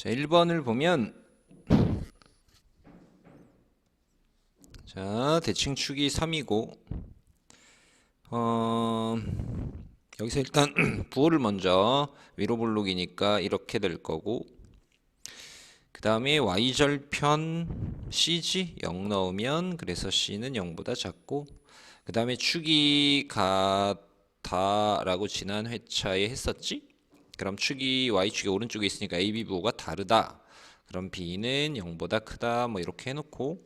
자, 1번을 보면 자, 대칭 축이 3이고 어, 여기서 일단 부호를 먼저 위로 볼록이니까 이렇게 될 거고 그 다음에 y절편 c지 0 넣으면 그래서 c는 0보다 작고 그 다음에 축이 같다라고 지난 회차에 했었지? 그럼 축이 y축이 오른쪽에 있으니까 AB 부호가 다르다. 그럼 b는 0보다 크다. 뭐 이렇게 해놓고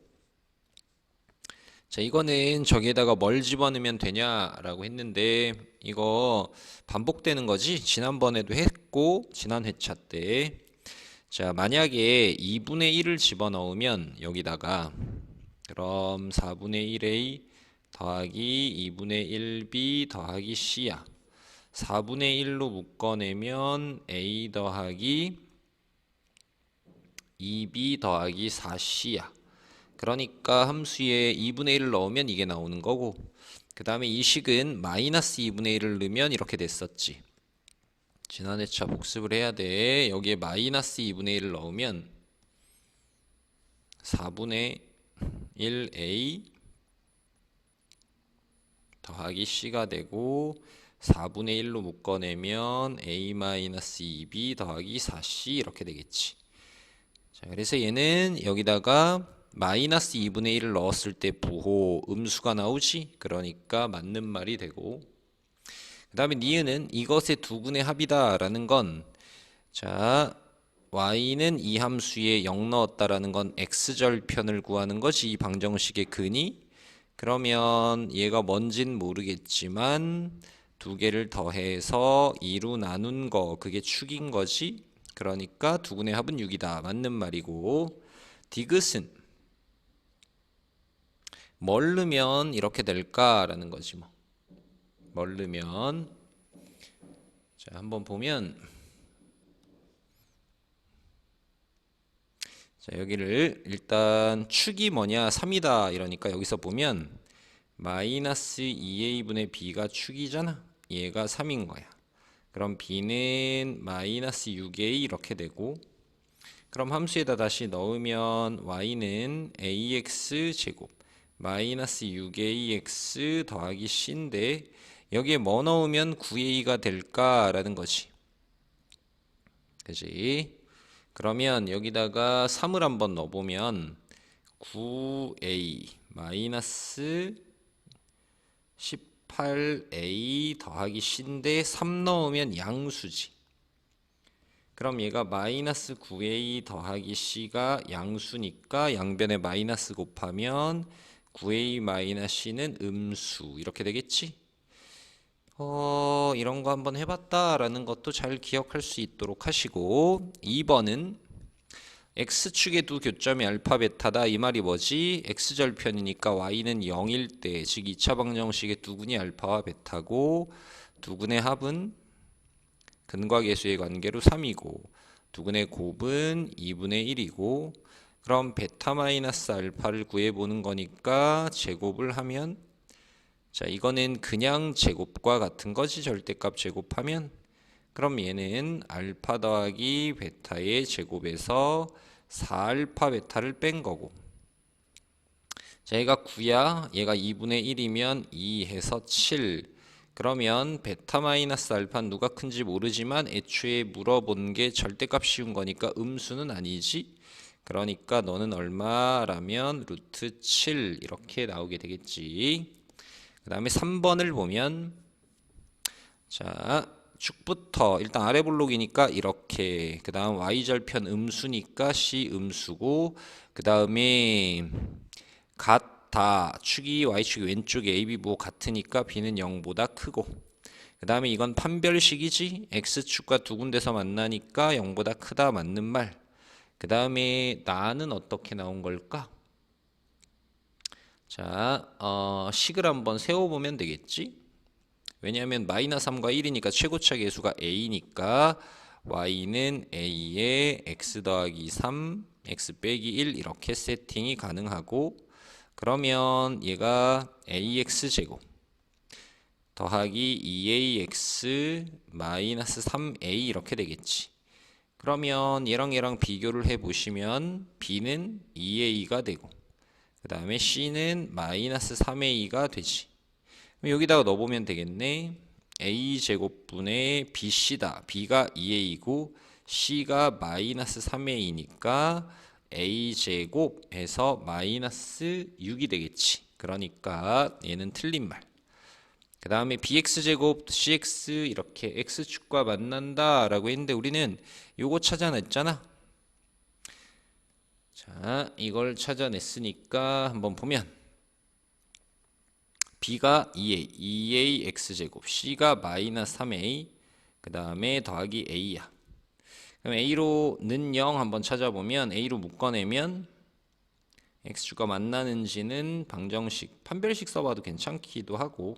자 이거는 저기에다가 뭘 집어넣으면 되냐라고 했는데 이거 반복되는 거지 지난번에도 했고 지난 회차 때 자 만약에 2분의 1을 집어넣으면 여기다가 그럼 4분의 1a 더하기 2분의 1b 더하기 c야 4분의 1로 묶어내면 a 더하기 2b 더하기 4c야. 그러니까 함수에 2분의 1을 넣으면 이게 나오는 거고 그 다음에 이 식은 마이너스 2분의 1을 넣으면 이렇게 됐었지. 지난 회차 복습을 해야 돼. 여기에 마이너스 2분의 1을 넣으면 4분의 1a 더하기 c가 되고 4분의 1로 묶어내면 a-2b 더하기 4c 이렇게 되겠지. 자 그래서 얘는 여기다가 마이너스 2분의 1을 넣었을 때 부호 음수가 나오지? 그러니까 맞는 말이 되고. 그 다음에 니은은 이것의 두분의 합이다 라는 건 자 y는 이 함수에 0 넣었다라는 건 x절편을 구하는 것이 이 방정식의 근이. 그러면 얘가 뭔진 모르겠지만 두 개를 더해서 2로 나눈 거 그게 축인 거지? 그러니까 두분의 합은 6이다. 맞는 말이고. 디귿은 뭘 넣으면 이렇게 될까라는 거지 뭐. 뭘 넣으면. 자 한번 보면. 자 여기를 일단 축이 뭐냐? 3이다. 이러니까 여기서 보면 마이너스 2a분의 b가 축이잖아 얘가 3인 거야 그럼 b는 마이너스 6a 이렇게 되고 그럼 함수에다 다시 넣으면 y는 ax 제곱 마이너스 6ax 더하기 c인데 여기에 뭐 넣으면 9a가 될까라는 거지. 그지? 그러면 여기다가 3을 한번 넣어보면 9a 마이너스 18a 더하기 c인데 3 넣으면 양수지. 그럼 얘가 마이너스 9a 더하기 c가 양수니까 양변에 마이너스 곱하면 9a 마이너스 c는 음수 이렇게 되겠지? 어, 이런 거 한번 해봤다라는 것도 잘 기억할 수 있도록 하시고 2번은 x축의 두 교점이 알파 베타다. 이 말이 뭐지? x절편이니까 y는 0일 때 즉 2차 방정식의 두근이 알파와 베타고 두근의 합은 근과 계수의 관계로 3이고 두근의 곱은 2분의 1이고 그럼 베타 마이너스 알파를 구해보는 거니까 제곱을 하면 자 이거는 그냥 제곱과 같은 거지. 절대값 제곱하면 그럼 얘는 알파 더하기 베타의 제곱에서 4알파 베타를 뺀 거고. 자 얘가 9야 얘가 2분의 1이면 2 해서 7 그러면 베타 마이너스 알파는 누가 큰지 모르지만 애초에 물어본 게 절대값 씌운 거니까 음수는 아니지. 그러니까 너는 얼마라면 루트 7 이렇게 나오게 되겠지. 그 다음에 3번을 보면 자 축부터 일단 아래 블록이니까 이렇게 그 다음 y절편 음수니까 c 음수고 그 다음에 같다 축이 y축이 왼쪽에 ab 부호 같으니까 b는 0보다 크고 그 다음에 이건 판별식이지 x축과 두 군데서 만나니까 0보다 크다 맞는 말 그 다음에 나는 어떻게 나온 걸까? 자, 어, 식을 한번 세워보면 되겠지? 왜냐하면 마이너스 3과 1이니까 최고차 계수가 a니까 y는 a에 x 더하기 3, x 빼기 1 이렇게 세팅이 가능하고 그러면 얘가 ax 제곱 더하기 2ax 마이너스 3a 이렇게 되겠지. 그러면 얘랑 얘랑 비교를 해 보시면 b는 2a가 되고 그 다음에 c는 마이너스 3a가 되지. 여기다가 넣어보면 되겠네. a 제곱분의 bc다. b가 2a이고 c가 마이너스 3a니까 a 제곱해서 마이너스 6이 되겠지. 그러니까 얘는 틀린 말. 그 다음에 bx 제곱 cx 이렇게 x축과 만난다 라고 했는데 우리는 요거 찾아냈잖아. 자, 이걸 찾아냈으니까 한번 보면 b가 2a, 2a x제곱, c가 마이너스 3a, 그 다음에 더하기 a야. 그럼 a로는 0 한번 찾아보면 a로 묶어내면 x축과 만나는지는 방정식, 판별식 써봐도 괜찮기도 하고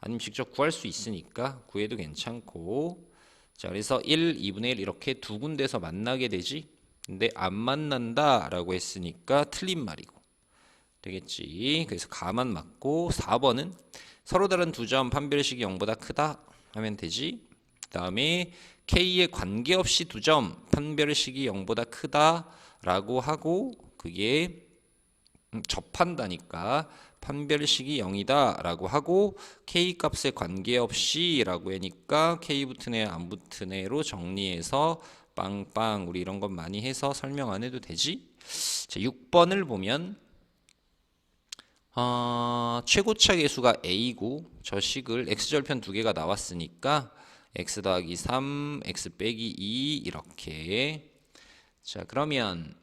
아니면 직접 구할 수 있으니까 구해도 괜찮고. 자 그래서 1, 2분의 1 이렇게 두 군데서 만나게 되지? 근데 안 만난다 라고 했으니까 틀린 말이고 되겠지. 그래서 가만 맞고 4번은 서로 다른 두 점 판별식이 0보다 크다 하면 되지. 그 다음에 K에 관계없이 두 점 판별식이 0보다 크다 라고 하고 그게 음, 접한다니까 판별식이 0이다 라고 하고 K 값에 관계없이 라고 하니까 K 애안 붙은 애로 정리해서 빵빵 우리 이런 것 많이 해서 설명 안 해도 되지? 자, 6번을 보면 어, 최고차 계수가 a고 저 식을 x절편 두 개가 나왔으니까 x 더하기 3, x 빼기 2 이렇게 자 그러면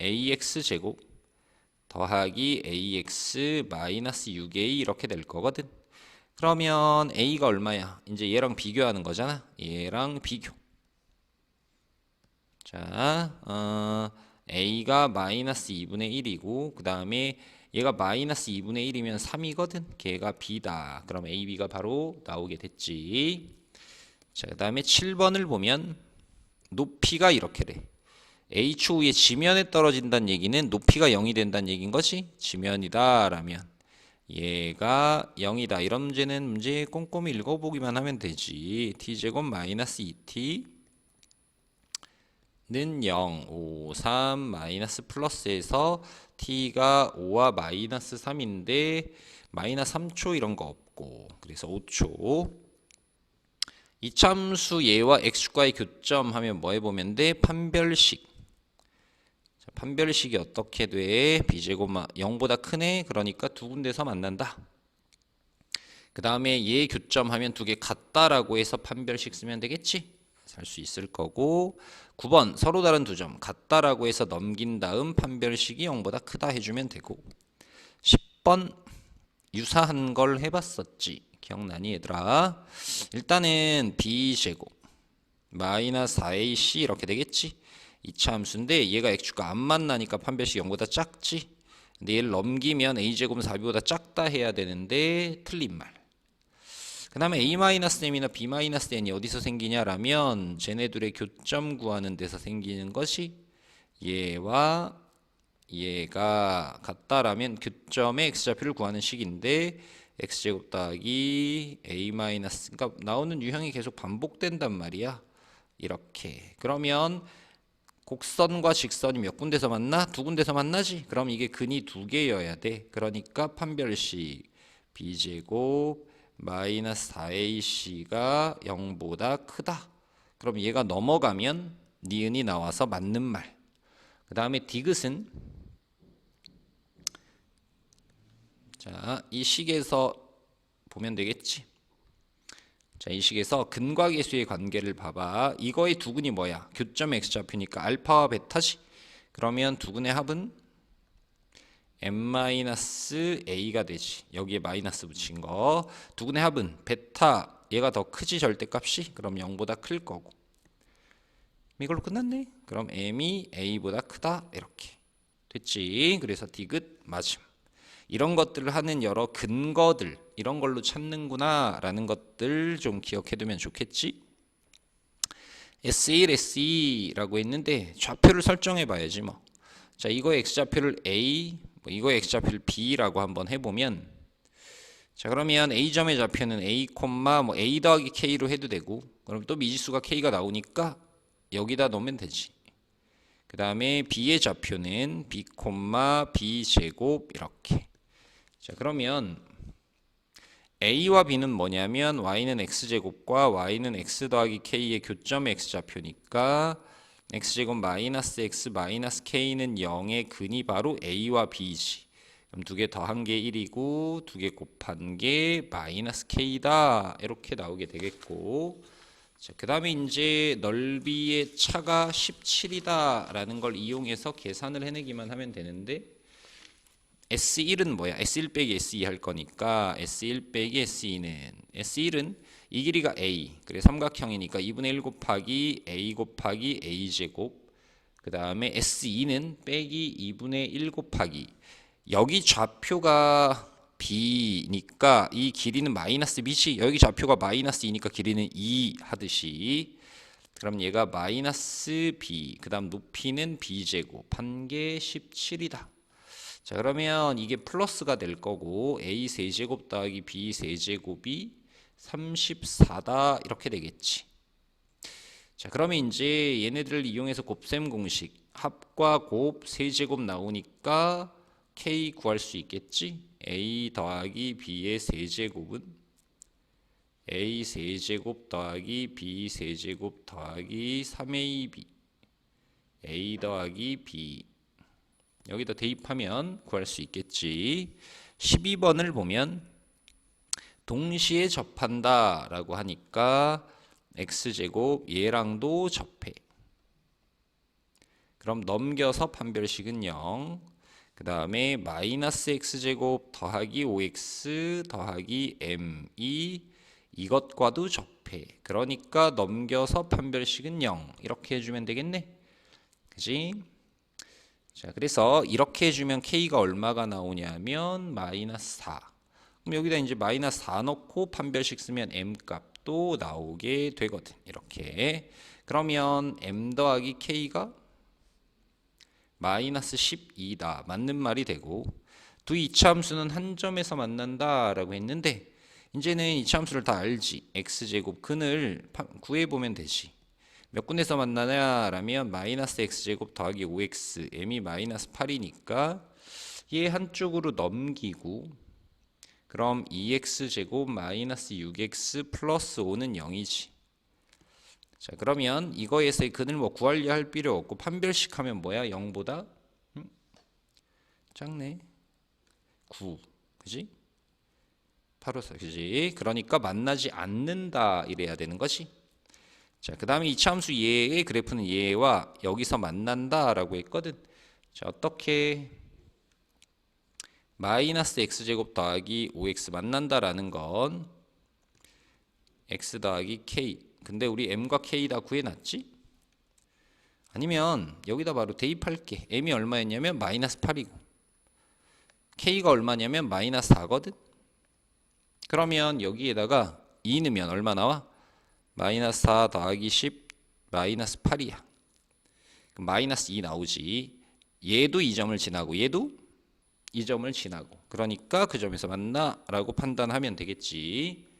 ax 제곱 더하기 ax 마이너스 6a 이렇게 될 거거든. 그러면 a가 얼마야? 이제 얘랑 비교하는 거잖아. 얘랑 비교. 자, 어, a가 마이너스 2분의 1이고 그 다음에 얘가 마이너스 2분의 1이면 3이거든. 걔가 b다. 그럼 a, b가 바로 나오게 됐지. 자, 그 다음에 7번을 보면 높이가 이렇게 돼. H호의 지면에 떨어진다는 얘기는 높이가 0이 된다는 얘기인 것이 지면이다 라면 얘가 0이다 이런 문제는 문제 꼼꼼히 읽어보기만 하면 되지 t제곱 마이너스 2t 는 0, 5, 3 마이너스 플러스에서 t가 5와 마이너스 3인데 마이너스 3초 이런 거 없고 그래서 5초 이참수 얘와 x과의 교점 하면 뭐 해보면 돼? 판별식 자, 판별식이 어떻게 돼? b제곱 0보다 크네? 그러니까 두 군데서 만난다 그 다음에 얘 교점 하면 두 개 같다라고 해서 판별식 쓰면 되겠지? 살수 있을 거고 9번 서로 다른 두 점 같다라고 해서 넘긴 다음 판별식이 0보다 크다 해주면 되고 10번 유사한 걸 해봤었지. 기억나니 얘들아? 일단은 b제곱 마이너스 4ac 이렇게 되겠지? 2차 함수인데 얘가 x축과 안 만나니까 판별식 0보다 작지? 얘를 넘기면 a제곱은 4b보다 작다 해야 되는데 틀린 말 그 다음에 a-n이나 b-n이 어디서 생기냐라면 쟤네들의 교점 구하는 데서 생기는 것이 얘와 얘가 같다라면 교점의 x좌표를 구하는 식인데 x제곱 더하기 a 마이너스 그러니까 나오는 유형이 계속 반복된단 말이야 이렇게 그러면 곡선과 직선이 몇 군데서 만나? 두 군데서 만나지? 그럼 이게 근이 두 개여야 돼 그러니까 판별식 b제곱 마이너스 4ac가 0보다 크다 그럼 얘가 넘어가면 니은이 나와서 맞는 말 그 다음에 디귿은 자, 이 식에서 보면 되겠지. 자, 이 식에서 근과 계수의 관계를 봐봐. 이거의 두근이 뭐야? 교점 x좌표니까 알파와 베타지. 그러면 두근의 합은 m-a가 되지. 여기에 마이너스 붙인 거. 두근의 합은 베타 얘가 더 크지 절대값이? 그럼 0보다 클 거고. 이걸로 끝났네. 그럼 m이 a보다 크다 이렇게 됐지. 그래서 디귿 맞음. 이런 것들을 하는 여러 근거들 이런 걸로 찾는구나 라는 것들 좀 기억해두면 좋겠지. S1, SE라고 했는데 좌표를 설정해 봐야지 뭐. 자, 이거의 x좌표를 A, 뭐 이거의 x좌표를 B라고 한번 해보면 자, 그러면 A점의 좌표는 A, 뭐 A 더하기 K로 해도 되고 그럼 또 미지수가 K가 나오니까 여기다 놓으면 되지. 그 다음에 b의 좌표는 b, b 제곱 이렇게. 자 그러면 a와 b는 뭐냐면 y는 x 제곱과 y는 x 더하기 k의 교점 x 좌표니까 x 제곱 마이너스 x 마이너스 k는 0의 근이 바로 a와 b지. 그럼 두 개 더한 게 1이고 두 개 곱한 게 마이너스 k다 이렇게 나오게 되겠고 자, 그다음에 이제 넓이의 차가 17이다라는 걸 이용해서 계산을 해내기만 하면 되는데 S1은 뭐야? S1 빼기 S2 할 거니까 S1 빼기 S2는 S1은 이 길이가 A 그래 삼각형이니까 2분의 1 곱하기 A 곱하기 A 제곱 그 다음에 S2는 빼기 2분의 1 곱하기. 여기 좌표가 b니까 이 길이는 마이너스 b지 여기 좌표가 마이너스 2니까 길이는 2 하듯이. 그럼 얘가 마이너스 b 그 다음 높이는 b제곱 한 개 17이다. 자 그러면 이게 플러스가 될 거고 a 세제곱 더하기 b 세제곱이 34다 이렇게 되겠지. 자 그러면 이제 얘네들을 이용해서 곱셈 공식 합과 곱 세제곱 나오니까 k 구할 수 있겠지? A 더하기 b의 세제곱은? A 세제곱 더하기 b 세제곱 더하기 3ab a 더하기 b. 여기다 대입하면 구할 수 있겠지. 12번을 보면 동시에 접한다 라고 하니까 x제곱 얘랑도 접해 그럼 넘겨서 판별식은 0 그 다음에 마이너스 x제곱 더하기 5x 더하기 m이 이것과도 접해. 그러니까 넘겨서 판별식은 0 이렇게 해주면 되겠네. 그지? 자, 그래서 이렇게 해주면 k가 얼마가 나오냐면 마이너스 4. 그럼 여기다 이제 마이너스 4 넣고 판별식 쓰면 m 값도 나오게 되거든. 이렇게. 그러면 m 더하기 k가 마이너스 12다. 맞는 말이 되고 두 이차 함수는 한 점에서 만난다라고 했는데 이제는 이차 함수를 다 알지. x제곱 근을 구해보면 되지. 몇 군데서 만나냐라면 마이너스 x제곱 더하기 5x m이 마이너스 8이니까 얘 한쪽으로 넘기고 그럼 2x제곱 마이너스 6x 플러스 5는 0이지. 자 그러면 이거에서의 근을 뭐 구하려 할 필요 없고 판별식 하면 뭐야? 0보다? 음? 작네. 9 그지? 8호사 그지? 그러니까 만나지 않는다 이래야 되는 것이 자그 다음에 이차함수 얘의 그래프는 얘와 여기서 만난다 라고 했거든. 자 어떻게 마이너스 x제곱 더하기 5x 만난다라는 건 x 더하기 k 근데 우리 m과 k 다 구해놨지? 아니면 여기다 바로 대입할게. m이 얼마였냐면 마이너스 8이고 k가 얼마냐면 마이너스 4거든. 그러면 여기에다가 2 넣으면 얼마 나와? 마이너스 4 더하기 10 마이너스 8이야. 마이너스 2 나오지. 얘도 이 점을 지나고 얘도 이 점을 지나고 그러니까 그 점에서 만나라고 판단하면 되겠지.